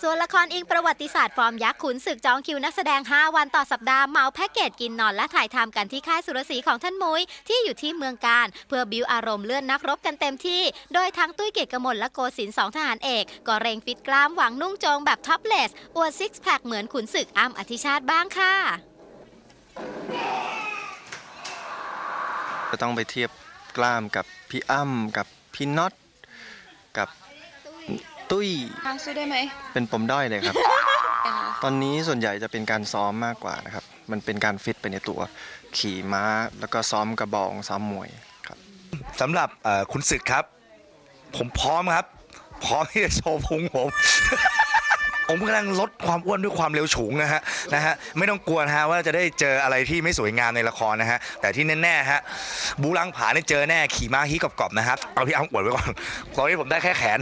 ส่วนละครอิงประวัติศาสตร์ฟอร์มยักษ์ขุนศึกจองคิวนักแสดง 5 วันต่อสัปดาห์เมาแพ็กเกจกินนอนและถ่ายทำกันที่ค่ายสุรศรีของท่านมุ้ยที่อยู่ที่เมืองการ เพื่อบิวอารมณ์เลื่อนนักรบกันเต็มที่ โดยทั้งตุ้ยเกียรติกมลและโกศินสองทหารเอก ก็เร่งฟิตกล้ามหวังนุ่งโจงแบบท็อปเลสอวดซิกแพคเหมือนขุนศึกอ้ำอธิชาติบ้างค่ะจะต้องไปเทียบกล้ามกับพี่อ้ำกับพี่น็อตกับ ตุ้ยทางช่วยได้ไหมเป็นปมด้อยเลยครับอ่าตอนนี้ส่วนใหญ่จะเป็นการซ้อมมากกว่านะครับ มันเป็นการฟิตไปในตัว ขี่ม้า แล้วก็ซ้อมกระบอง ซ้อมมวยครับสำหรับเอ่อคุณศึกครับ ผมพร้อมครับ พร้อมที่จะโชว์พุงผมผมกำลังลดความอ้วนด้วยความเร็วฉุงนะฮะนะฮะไม่ต้องกลัวนะฮะว่าจะได้เจออะไรที่ไม่สวยงามในละครนะฮะแต่ที่แน่ๆฮะบูรังผาเนี่ยเจอแน่ขี่ม้าฮีกรอบๆนะครับเอาพี่อ้ำอวดไว้ก่อนตอนนี้ผมได้แค่แขน